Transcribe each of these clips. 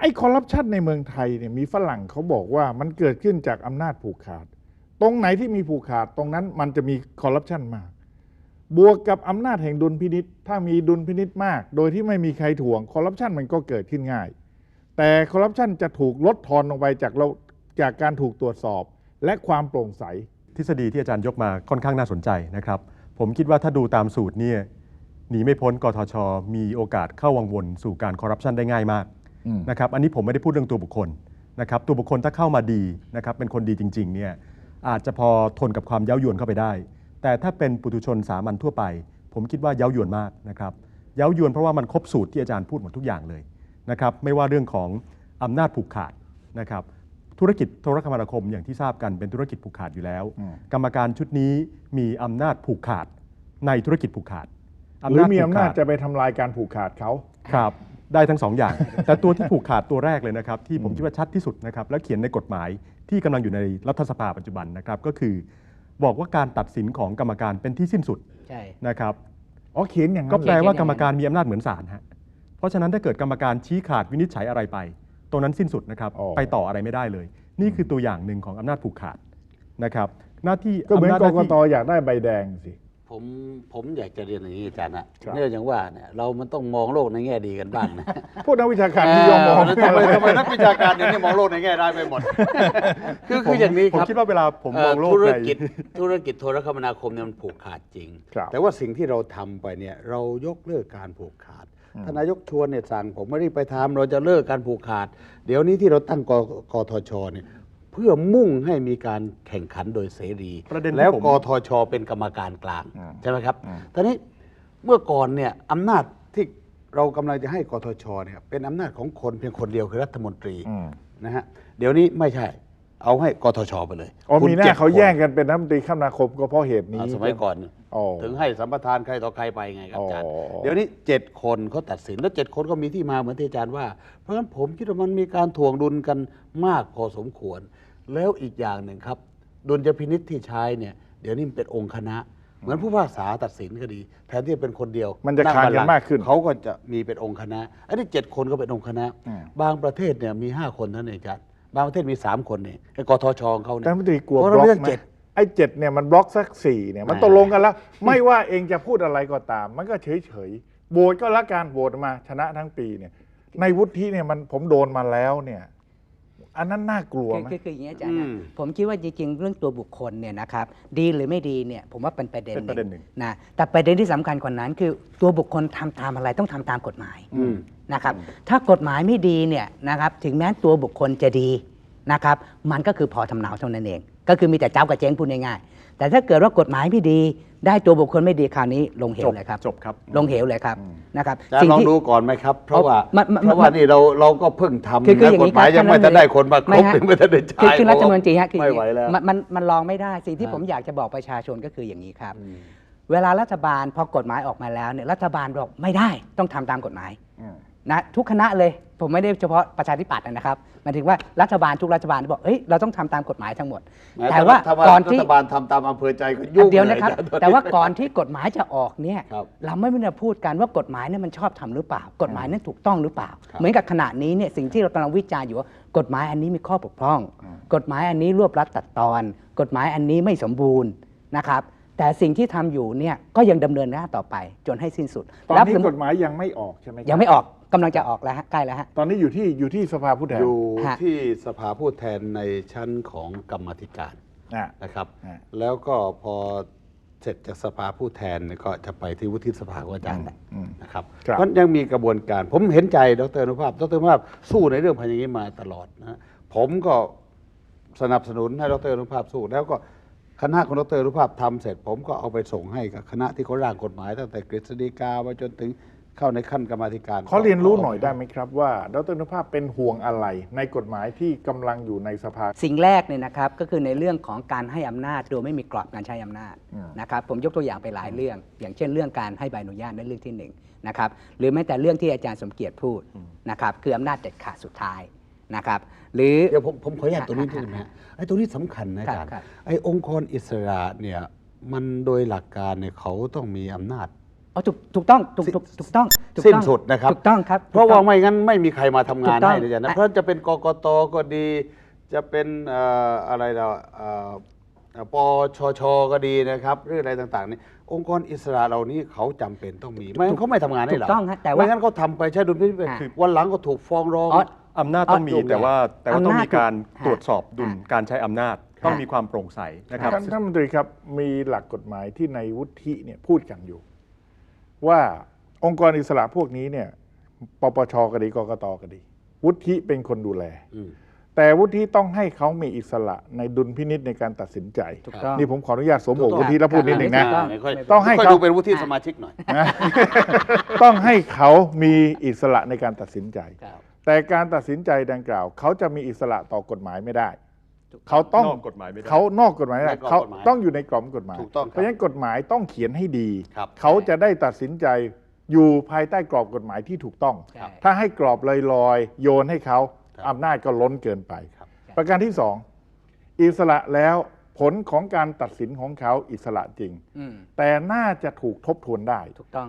ไอ้คอร์รัปชันในเมืองไทยเนี่ยมีฝรั่งเขาบอกว่ามันเกิดขึ้นจากอำนาจผูกขาด ตรงไหนที่มีผูกขาดตรงนั้นมันจะมีคอร์รัปชันมาก บวกกับอำนาจแห่งดุลพินิษถ้ามีดุลพินิษมาก โดยที่ไม่มีใครถ่วงคอร์รัปชันมันก็เกิดขึ้นง่าย แต่คอร์รัปชันจะถูกลดทอนลงไปจากเราจากการถูกตรวจสอบ และความโปร่งใส ทฤษฎีที่อาจารย์ยกมาค่อนข้างน่าสนใจนะครับ ผมคิดว่าถ้าดูตามสูตรเนี่ยหนีไม่พ้นกทช มีโอกาสเข้าวังวนสู่การคอร์รัปชันได้ง่ายมาก นะครับอันนี้ผมไม่ได้พูดเรื่องตัวบุคคลนะครับตัวบุคคลถ้าเข้ามาดีนะครับเป็นคนดีจริงๆเนี่ยอาจจะพอทนกับความเย้ายวนเข้าไปได้ แต่ถ้าเป็นปุถุชนสามัญทั่วไป ผมคิดว่าเย้ายวนมากนะครับเย้ายวนเพราะว่ามันครบสูตรที่อาจารย์พูดหมดทุกอย่างเลยนะครับไม่ว่าเรื่องของอำนาจผูกขาดนะครับธุรกิจโทรคมนาคมอย่างที่ทราบกันเป็นธุรกิจผูกขาดอยู่แล้วอืมกรรมการชุดนี้มีอำนาจผูกขาดในธุรกิจผูกขาดหรือมีผูอำนาจขดจะไปทำลายการผูกขาดเขาครับ ได้ทั้งสองอย่าง แต่ตัวที่ผูกขาดตัวแรกเลยนะครับ ที่ผมคิดว่าชัดที่สุดนะครับ และเขียนในกฎหมายที่กำลังอยู่ในรัฐสภาปัจจุบันนะครับ ก็คือ บอกว่าการตัดสินของกรรมการเป็นที่สิ้นสุดใช่นะครับอ๋อเขียนอย่างก็นั้นแปลเลยว่ากรรมการมีอำนาจเหมือนศาลฮะเพราะฉะนั้นถ้าเกิดกรรมการชี้ขาดวินิจฉัยอะไรไปตรงนั้นสิ้นสุดนะครับไปต่ออะไรไม่ได้เลย นี่คือตัวอย่างหนึ่งของอำนาจผูกขาดนะครับ หน้าที่ก็เหมือนำาจกหากที่ตอยากได้ใบแดงสิ ผมผมอยากจะเรียนอย่างนี้อาจารย์นะครับ เนื่องจากว่าเนี่ยเรามันต้องมองโลกในแง่ดีกันบ้างนะพวกนักวิชาการที่ยอมมองเทำไมทำไมนักวิชาการเดี๋ยวนี้มองโลกในแง่ร้ายไปหมด คือคืออย่างนี้ผมครับคิดว่าเวลาผมมองโลกเธุรในกิจธุรกิจโทรคมนาคมเนี่ยมันผูกขาดจริง ครับ แต่ว่าสิ่งที่เราทำไปเนี่ยเรายกเลิกการผูกขาดท่านนายกชวนเนี่ยสั่งผมไม่ได้ไปทำเราจะเลิกการผูกขาด เดี๋ยวนี้ที่เราตั้งกกทชเนี่ย เพื่อมุ่งให้มีการแข่งขันโดยเสรี ประเด็นที่แล้วผม กทช เป็นกรรมการกลางอืมใช่ไหมครับอืม ตอนนี้เมื่อก่อนเนี่ยอำนาจที่เรากำลังจะให้กทชเนี่ยเป็นอำนาจของคนเพียงคนเดียวคือรัฐมนตรีอืมนะฮะเดี๋ยวนี้ไม่ใช่เอาให้กทชไปเลยอ๋อคุณมีหน้าจ็ดเขาคนแย่งกันเป็นรัฐมนตรีคมนาคมก็เพราะเหตุนี้อ่าสมัยก่อน อ๋อถึงให้สัมปทานใครต่อใครไปไงครับอาจารย์อ๋อเดี๋ยวนี้เจ็ดคนเขาตัดสินแล้วเจ็ดคนก็มีที่มาเหมือนที่อาจารย์ว่า เพราะฉะนั้นผมคิดว่ามันมีการถ่วงดุลกันมากพอสมควร แล้วอีกอย่างหนึ่งครับ ดุลยพินิษที่ใช้เนี่ยเดี๋ยวนี้มันเป็นองค์คณะ เหมือนผู้พิพากษาตัดสินก็ดี แทนที่จะเป็นคนเดียวมันจะคานกันมากขึ้น เขาก็จะมีเป็นองค์คณะ อันนี้เจ็ดคนก็เป็นองค์คณะ อืม บางประเทศเนี่ยมีห้าคนเท่านั้นเองอาจารย์บางประเทศมีสามคนเนี่ยไอ้กทชของเขาเนี่ยรัฐมนตรีกลัวเพราะบล็อกเราเลือกไหมเจ็ด ไอ้เจ็ดเนี่ยมันบล็อกสักสี่เนี่ยมันไม่ตกลงกันแล้ว ไม่ว่าเองจะพูดอะไรก็ตาม มันก็เฉยเฉยๆโหวตก็ละการโหวตมาชนะทั้งปีเนี่ย ในวุฒิเนี่ยมันผมโดนมาแล้วเนี่ย อันนั้นน่ากลัวคือไหมคือคืออย่างนี้อาจารย์นะอืมผมคิดว่าจริงๆเรื่องตัวบุคคลเนี่ยนะครับดีหรือไม่ดีเนี่ยผมว่าเป็นประเด็นเป็นประเด็นหนึ่ง นะแต่ประเด็นที่สำคัญกว่านั้นคือตัวบุคคลทำตามอะไรต้องทำตามกฎหมาย อืม นะครับถ้ากฎหมายไม่ดีเนี่ยนะครับถึงแม้ตัวบุคคลจะดีนะครับมันก็คือพอทำเนาเท่านั้นเอง ก็คือมีแต่เจ้ากับเจ๊งพูดง่ายๆแต่ถ้าเกิดว่ากฎหมายไม่ดีได้ตัวบุคคลไม่ดีคราวนี้ลงเหจวบเลยครับจบครับลงเหวเลยครับนะครับอาจารย์ลองดูก่อนไหมครับ เพราะว่ามันมันเพราะว่านี่เราเราก็เพิ่งทำคือคือนะอย่างกนี้ฎหมายครับยังไม่ท่านรัฐมนตรีทันได้คนมาครบไม่ฮะยังไม่ทันได้ใช้คือคือรัฐมนตรีฮะคืออไม่ย่างไหวนี้แล้วมันมันมันลองไม่ได้สิ่งที่ฮะผมอยากจะบอกประชาชนก็คืออย่างนี้ครับอืมเวลารัฐบาลพอกฎหมายออกมาแล้วเนี่ยรัฐบาลบอกไม่ได้ต้องทำตามกฎหมายอืม นะทุกคณะเลยผมไม่ได้เฉพาะประชาธิปัตย์นะครับหมายถึงว่ารัฐบาลทุกรัฐบาลบอกเฮ้ยเราต้องทำตามกฎหมายทั้งหมด แต่ว่าถ้ก่อนที่รัฐบาลทำตามอำเภอใจก็ยุ่งเดียวนะครับลอาจาย์แต่ว่าก่อนที่กฎหมายจะออกเนี่ยครับเราไม่ได้พูดกันว่ากฎหมายเนี่ยมันชอบทำหรือเปล่า กฎหมายนั้นถูกต้องหรือเปล่าครับเหมือนกับขณะนี้เนี่ยสิ่งที่เรากำลังวิจารณ์อยู่ว่ากฎหมายอันนี้มีข้อบกพร่อง กฎหมายอันนี้รวบรัดตัดตอน กฎหมายอันนี้ไม่สมบูรณ์นะครับแต่สิ่งที่ทำอยู่เนี่ยก็ยังดำเนินหน้าต่อไปจนให้สิ้นสุดตอนแล้วนี้สมมุกติฎหมายยังไม่ออกใช่ไหมครับยังไม่ออก กำลังจะออกแล้วฮะใกล้แล้วฮะ ตอนนี้อยู่ที่อยู่ที่สภาผู้แทนอยู่ฮะ ที่สภาผู้แทนในชั้นของกรรมาธิการอะ นะครับฮะแล้วก็พอเสร็จจากสภาผู้แทนเนี่ยก็จะไปที่วุฒิสภาของอาจารย์แหละอืม นะครับครับ เพราะยังมีกระบวนการผมเห็นใจดรอนุภาพดรอนุภาพสู้ในเรื่องพันอย่างนี้มาตลอดนะผมก็สนับสนุนให้ดรอนุภาพสู้ แล้วก็คณะของดรอนุภาพทำเสร็จ ผมก็เอาไปส่งให้กับคณะที่เขาร่างกฎหมายตั้งแต่กฤษฎีกามาจนถึง เข้าในขั้นกรรมาธิการขอเรียนรู้หน่อยได้ไหมครับว่าดรนุภาพเป็นห่วงอะไรในกฎหมายที่กำลังอยู่ในสภา สิ่งแรกเนี่ยนะครับก็คือในเรื่องของการให้อำนาจโดยไม่มีกรอบการใช้อำนาจอืมนะครับผมยกตัวอย่างไปหลายเรื่อง อย่างเช่นเรื่องการให้ใบอนุญาตในเรื่องที่หนึ่งนะครับหรือแม้แต่เรื่องที่อาจารย์สมเกียรติพูดนะครับคืออำนาจเด็ดขาดสุดท้ายนะครับหรือเดี๋ยวผมผมขออนุญาตตรงนี้ด้วยนะฮะไอ้ตรงนี้สำคัญนะอาจารย์ครับไอ้องค์กรอิสระเนี่ยมันโดยหลักการเนี่ยเขาต้องมีอำนาจ อ๋อถูกถูกต้องถูกถูกถูกต้องถูกสิ้นต้องสุดนะครับ ถูกต้องครับเพราะว่าถูกต้อง ไม่งั้นไม่มีใครมาทำงานถูกต้องให้เลยนะ อะ เพราะจะเป็นกกตก็ดี จะเป็นเอ่ออะไรเราเอ่อเอ่อปชชก็ดีนะครับเรื่องอะไรต่างๆนี่องค์กรอิสระเหล่านี้เขาจำเป็นต้องมีไม่งั้นเขาไม่ทำงานให้เราถูกต้องฮะแต่ว่าไม่งั้นเขาทำไปใช้ดุลพินิจไปอะ วันหลังก็ถูกฟ้องร้อง อ๋อ อำนาจต้องมีอ๋อแต่ว่าแต่ว่าต้องอำนาจมีการฮะตรวจสอบดุลฮะการใช้อำนาจต้องฮะมีความโปร่งใสนะครับ ท่านท่านมนตรีครับมีหลักกฎหมายที่ในวุฒิเนี่ยพูดกันอยู่ ว่าองค์กรอิสระพวกนี้เนี่ยปปชก็ดีกกตก็ดี วุฒิเป็นคนดูแลอืมแต่วุฒิต้องให้เขามีอิสระในดุลพินิษในการตัดสินใจถูกต้องนี่ผมขออนุญาตสวมหมวกถูกต้องวุฒิแล้วพูดนิดหนึ่งนะถูกต้องไม่ค่อยต้องให้ไม่ค่ยเขาดูเป็นวุฒิสมาชิกหน่อยนะต้องให้เขามีอิสระในการตัดสินใจครับแต่การตัดสินใจดังกล่าว เขาจะมีอิสระต่อกฎหมายไม่ได้ เขาต้องนอกกฎหมายไม่ได้เขานอกกฎหมายไม่ได้ในกรอบเขากฎหมายต้องอยู่ในกรอบกฎหมาย ถูกต้องครับเพราะฉะนั้นกฎหมายต้องเขียนให้ดี ครับเขาจะได้ตัดสินใจอยู่ภายใต้กรอบกฎหมายที่ถูกต้องครับถ้าให้กรอบลอยๆ โยนให้เขาครับอำนาจก็ล้นเกินไป ครับ ประการที่สองอิสระแล้วผลของการตัดสินของเขาอิสระจริง อืมแต่น่าจะถูกทบทวนได้ ถูกต้อง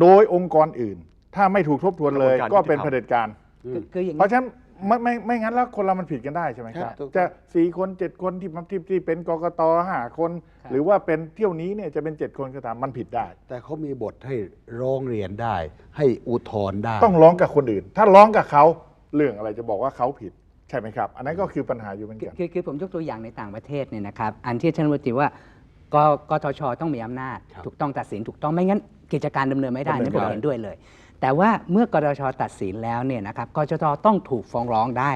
โดยองค์กรอื่น ถ้าไม่ถูกทบทวนเลย กระบวนการก็เป็นยุติธรรมเผด็จการอืมคือคืออย่างเพนี้ราะฉะนั้น ไม่ไม่ไม่งั้นแล้วคนเรามันผิดกันได้ใช่ไหมคครัรับบถูกต้องจะสี่คนเจ็ดคนที่ที่ที่เป็นกกตห้าคนครับหรือว่าเป็นเที่ยวนี้เนี่ยจะเป็นเจ็ดคนก็ตามมันผิดได้ แต่เขามีบทให้ร้องเรียนได้ ให้อุทธรณ์ได้ ต้องร้องกับคนอื่น ถ้าร้องกับเขาเรื่องอะไรจะบอกว่าเขาผิดใช่ไหมครับ อันนั้นก็คือปัญหาอยู่เหมือนคือกัน คือคือผมยกตัวอย่างในต่างประเทศเนี่ยนะครับ อันที่ท่านรัฐมนตรีว่ากกทชต้องมีอำนาจ ครับ ถูกต้องตัดสินถูกต้องไม่งั้นกิจการดำเนินไม่ได้ดำเนินี่นผมไม่ได้ เห็นด้วยเลย แต่ว่าเมื่อกทชตัดสินแล้วเนี่ยนะครับกทชต้องถูกฟ้องร้องได้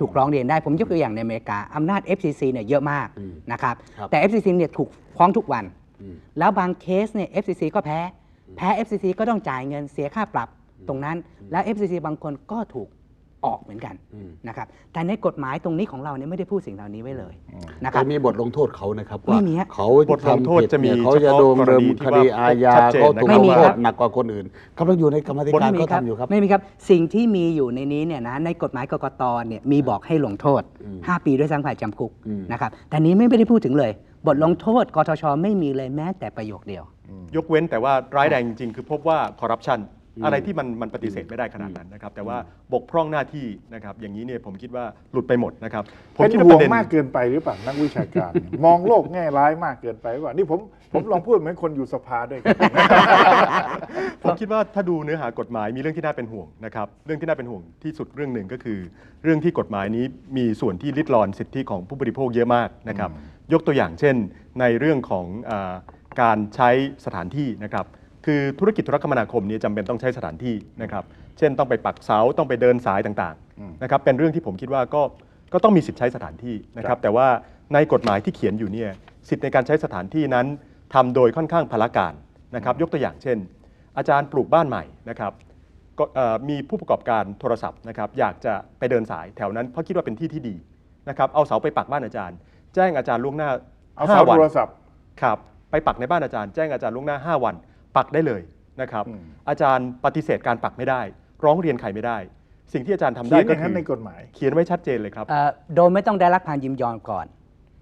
ถูกร้องเรียนได้ ผมยกตัวอย่างในอเมริกาอำนาจ FCC เนี่ยเยอะมากอืมนะครับครับแต่ FCC เนี่ยถูกฟ้องทุกวันอืมแล้วบางเคสเนี่ย FCC ก็แพ้ แพ้ FCC ก็ต้องจ่ายเงินเสียค่าปรับตรงนั้น แล้ว FCC บางคนก็ถูก ออกเหมือนกันอืมนะครับแต่ในกฎหมายตรงนี้ของเราเนี่ยไม่ได้พูดสิ่งเหล่านี้ไว้เลยนะครับแต่มีบทลงโทษเขานะครับไม่ว่ามีฮะเขาบทลงโทษทำผิดจะมีเนี่ยเขาจะเฉพาะโดนกรเดิมณีที่คดีว่าอาญาชัดเจนเขาถูกไม่ลมีงโทครัษบหนักกว่าคนอื่นกำลังอยู่ในกรรมาธิการไม่มีเขาทำอยู่ครับไม่มีครับสิ่งที่มีอยู่ในนี้เนี่ยนะในกฎหมายกกตเนี่ยมีบอกให้ลงโทษอืม5ปีด้วยซ้ำฝ่ายจำคุกอืมนะครับแต่นี้ไม่ได้พูดถึงเลย บทลงโทษกทชไม่มีเลยแม้แต่ประโยคเดียว ยกเว้นแต่ว่าร้ายแรงจริงๆคือพบว่าคอร์รัปชัน อืมอะไรที่มันมันปฏิเสธไม่ได้ขนาดนั้นนะครับแต่ว่าบกพร่องหน้าที่นะครับอย่างนี้เนี่ยผมคิดว่าหลุดไปหมดนะครับผมเป็นคิดห่วว่างประเด็น มากเกินไปหรือเปล่านักวิชาการ มองโลกแง่ร้ายมากเกินไปหรือเปล่านี่ผมผมลองพูดเหมือนคนอยู่สภาด้วยกัน ผมคิดว่าถ้าดูเนื้อหากฎหมายมีเรื่องที่น่าเป็นห่วงนะครับเรื่องที่น่าเป็นห่วงที่สุดเรื่องหนึ่งก็คือ เรื่องที่กฎหมายนี้มีส่วนที่ลิดรอนสิทธิของผู้บริโภคเยอะมากนะครับยกตัวอย่างเช่น ในเรื่องของอาการใช้สถานที่นะครับ คือธุรกิจโทรคมนาคมเนี่ยจำเป็นต้องใช้สถานที่นะครับ เช่นต้องไปปักเสาต้องไปเดินสายต่างอืมๆนะครับเป็นเรื่องที่ผมคิดว่าก็ก็ต้องมีสิทธิ์ใช้สถานที่นะคครัรับบแต่ว่าในกฎหมายที่เขียนอยู่เนี่ยสิทธิ์ในการใช้สถานที่นั้นทำโดยค่อนข้างพละการนะครับ ยกตัวอย่างเช่น อาจารย์ปลูกบ้านใหม่นะครับก็เอ่อมีผู้ประกอบการโทรศัพท์นะครับอยากจะไปเดินสายแถวนั้นเพราะคิดว่าเป็นที่ที่ดีนะครับเอาเสาไปปักบ้านอาจารย์ แจ้งอาจารย์ล่วงหน้าเอาเสา5วันโทรศัพท์ครับไปปักในบ้านอาจารย์แจ้งอาจารย์ล่วงหน้า 5 วัน ปักได้เลยนะครับอืมอาจารย์ปฏิเสธการปักไม่ได้ ร้องเรียนใครไม่ได้ สิ่งที่อาจารย์ทำเขีได้ยนอก็ย่างคืนั้นอในกฎหมาย เขียนไว้ชัดเจนเลยครับเอ่อโดยไม่ต้องได้รับการยินยอมก่อน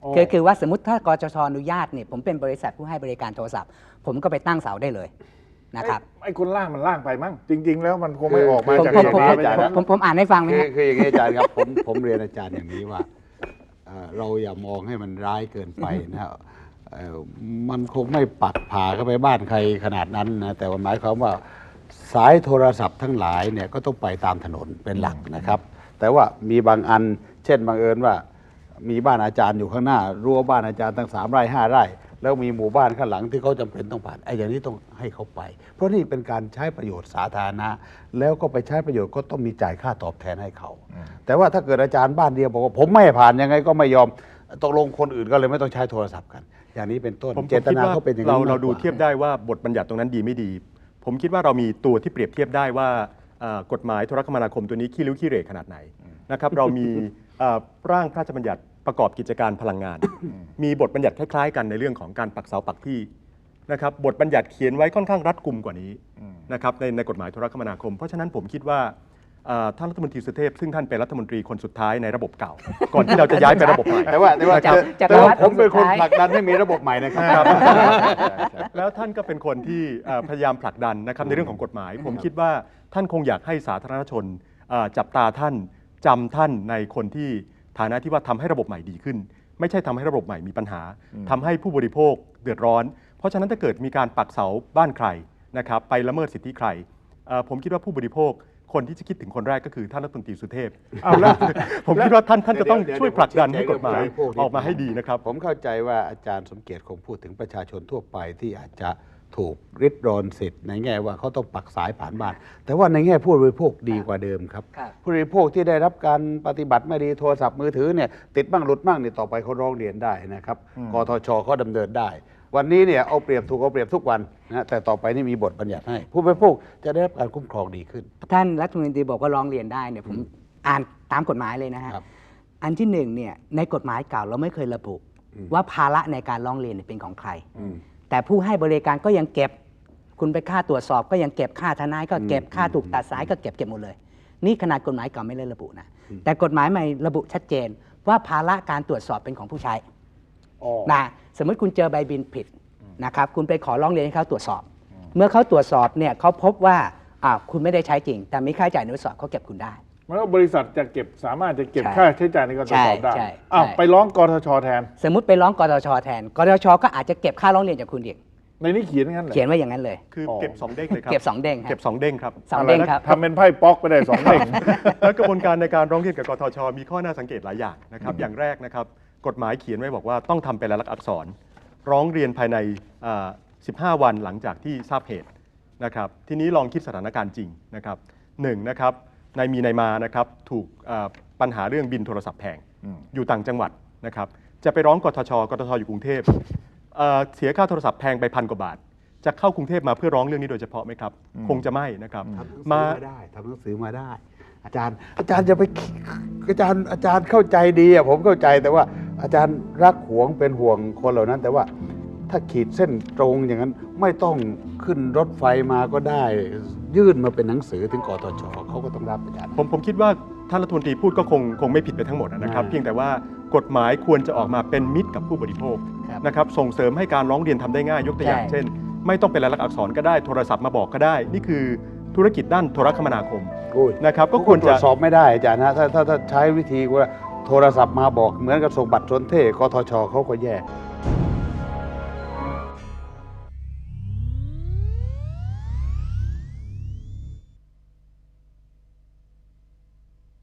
โอ้คือคือว่าสมมติถ้ากจชอนุญาตเนี่ยผมเป็นบริษัทผู้ให้บริการโทรศัพท์ ผมก็ไปตั้งเสาได้เลยนะครับไอ้ไอ้คนล่างมันล่างไปมั้งจริง ๆ แล้วมันคงไม่ออกมาผมจากผมเหตุผมการณ์ผมไม่ใช่ผมมั้งผมผมอ่านให้ฟังไหมคือฮะคืออย่างนี้อาจารย์ครับผมผมเรียนอาจารย์อย่างนี้ว่าเอ่อเราอย่ามองให้มันร้ายเกินไปนะครับเอ่อ มันคงไม่ปักผ่าเข้าไปบ้านใครขนาดนั้นนะแต่ว่าหมายความว่าสายโทรศัพท์ทั้งหลายเนี่ยก็ต้องไปตามถนนเป็นหลักนะครับ แต่ว่ามีบางอัน เช่นบังเอิญว่ามีบ้านอาจารย์อยู่ข้างหน้ารั้วบ้านอาจารย์ตั้งสามไร่ห้าไร่แล้วมีหมู่บ้านข้างหลังที่เขาจำเป็นต้องผ่านไอ้อย่างนี้ต้องให้เขาไป เพราะนี่เป็นการใช้ประโยชน์สาธารณะ แล้วก็ไปใช้ประโยชน์ก็ต้องมีจ่ายค่าตอบแทนให้เขา แต่ว่าถ้าเกิดอาจารย์บ้านเดียวบอกว่าผมไม่ผ่านยังไงก็ไม่ยอมตกลงคนอื่นก็เลยไม่ต้องใช้โทรศัพท์กัน อย่างนี้เป็นต้นผมเจตนาผมคิดว่เขาเป็นอย่างเรานี้เรามกดูกว่เทียบได้ว่าบทบัญญัติตรงนั้นดีไม่ดี ผมคิดว่าเรามีตัวที่เปรียบเทียบได้ว่าเอ่อกฎหมายโทรคมนาคมตัวนี้ขี้ริ้วขี้เหร่ขนาดไหนนะครับเรามีเอ่อร่างพระราชบัญญัติประกอบกิจการพลังงาน มีบทบัญญัติคล้ายๆ กันในเรื่องของการปักเสาปักที่นะครับบทบัญญัติเขียนไว้ค่อนข้างรัดกุมกว่านี้นะครับในในกฎหมายโทรคมนาคม เพราะฉะนั้นผมคิดว่าเอ่อ ท่านรัฐมนตรีสุเทพซึ่งท่านเป็นรัฐมนตรีคนสุดท้ายในระบบเก่า ก่อนที่เราจะย้ายไประบบใหม่แต่ว่าแต่ว่าจักรแต่จักรแต่วรว่ารดิผมเป็นคนสุดท้ายผลักดันให้มีระบบใหม่นะครับ แล้วท่านก็เป็นคนที่เอ่อพยายามผลักดันนะครับในเรื่องของกฎหมาย ผมคิดว่าท่านคงอยากให้สาธารณชนเอ่อจับตาท่านจำท่านในคนที่ฐานะที่ว่าทำให้ระบบใหม่ดีขึ้น ไม่ใช่ทำให้ระบบใหม่มีปัญหาทำให้ผู้บริโภคเดือดร้อน เพราะฉะนั้นถ้าเกิดมีการปักเสาบ้านใครนะครับไปละเมิดสิทธิใครเอ่อผมคิดว่าผู้บริโภค คนที่จะคิดถึงคนแรกก็คือท่านรัฐมนตรีสุเทพเอาแล้ว ผมคิดว่าท่านท่านจะต้องเดี๋ยวช่วยผลักดันให้กฎหมายเดี๋ยวเดี๋ยวออกมาให้ดีนะครับ ผมเข้าใจว่าอาจารย์สมเกียรติคงพูดถึงประชาชนทั่วไปที่อาจจะถูกริดรอนสิทธิ์ในแง่ว่าเขาต้องปักสายผ่านบ้าน แต่ว่าในแง่ผู้บริโภคดีกว่าเดิมครับ ครับ ผู้บริโภคที่ได้รับการปฏิบัติไม่ดีโทรศัพท์มือถือเนี่ยติดบ้างหลุดบ้างเนี่ยต่อไปเขาร้องเรียนได้นะครับกทชเขาดำเนินได้ วันนี้เนี่ยเอาเปรียบถูกเอาเปรียบทุกวันนะแต่ต่อไปนี่มีบทบัญญัติให้ ผู้บริโภคจะได้รับการคุ้มครองดีขึ้น ท่านรัฐมนตรีบอกว่าร้องเรียนได้เนี่ยผมอ่านตามกฎหมายเลยนะฮะครับอันที่หนึ่งเนี่ยในกฎหมายเก่าเราไม่เคยระบุว่าภาระในการร้องเรียนเนี่ยเป็นของใคร อืม แต่ผู้ให้บริการก็ยังเก็บ คุณไปค่าตรวจสอบก็ยังเก็บค่าทนายก็เก็บค่าถูกตัดสายก็เก็บเก็บหมดเลย นี่ขนาดกฎหมายเก่าไม่ได้ระบุนะ แต่กฎหมายใหม่ระบุชัดเจนว่าภาระการตรวจสอบเป็นของผู้ใช้อ๋อ นะสมมติคุณเจอใบบินผิดนะครับคุณไปขอร้องเรียนให้เขาตรวจสอบ เมื่อเขาตรวจสอบเนี่ยเขาพบว่าอ่าคุณไม่ได้ใช้จริง แต่มีค่าใช้จ่ายในตรวจสอบเขาเก็บคุณได้มันก็บริษัทจะเก็บสามารถจะเก็บใช่ค่าใช้จ่ายในการตรวจสอบได้ใช่ใช่อ้าวใช่ไปร้องกทชแทน สมมติไปร้องกตชแทนกตชก็อาจจะเก็บค่าร้องเรียนจากคุณอีกในนี้เขียนงั้นเหรอเขียนไว้อย่างนั้นเลย คือเก็บสองเด้งเลยครับ เก็บสองเด้งครับเก็บสองเด้งครับสองเด้งะไนะครับทำเป็นไพ่ป๊อกไปได้สองเด้งแล้วกระบวนการในการร้องเรียนกับกทช มีข้อน่าสังเกตหลายอย่างนะครับ อย่างแรกนะครับ กฎหมายเขียนไว้บอกว่าต้องทำเป็นลายลักษณ์อักษร ร้องเรียนภายในอ่า15 วันหลังจากที่ทราบเหตุนะครับ ทีนี้ลองคิดสถานการณ์จริงนะครับหนึ่งนะครับนายมีนายมานะครับถูกอ่าปัญหาเรื่องบินโทรศัพท์แพงอืมอยู่ต่างจังหวัดนะครับ จะไปร้องกทชกทชอยู่กรุงเทพเอ่อเสียค่าโทรศัพท์แพงไปพันกว่าบาท จะเข้ากรุงเทพมาเพื่อร้องเรื่องนี้โดยเฉพาะไหมครับ คงจะไม่นะครับทำหนังสือมามาได้ทำหนังสือมาได้ อาจารย์อาจารย์จะไปอาจารย์อาจารย์เข้าใจดีอะผมเข้าใจแต่ว่า อาจารย์รักหวงเป็นห่วงคนเหล่านั้น แต่ว่าถ้าขีดเส้นตรงอย่างนั้นไม่ต้องขึ้นรถไฟมาก็ได้ ยื่นมาเป็นหนังสือถึงกตชเขาก็ต้องรับอาจารย์ ผมผมคิดว่าท่านรัฐมนตรีพูดก็คงคงไม่ผิดไปทั้งหมดนะครับอ่าเพียงแต่ว่ากฎหมายควรจะออกมาเป็นมิตรกับผู้บริโภคครับนะครับส่งเสริมให้การร้องเรียนทำได้ง่ายยกตัวอย่างใช่เช่น ไม่ต้องเป็นลายลักษณ์อักษรก็ได้โทรศัพท์มาบอกก็ได้ นี่คือธุรกิจด้านโทรคมนาคมโอ้ยนะครับก็ก็คคววรรจะตรวจสอบไม่ได้อาจารย์นะถ้าถ้าถ้าใช้วิธีว่า โทรศัพท์มาบอกเหมือนกับส่งบัตรสนเท่กทชเขาก็แย่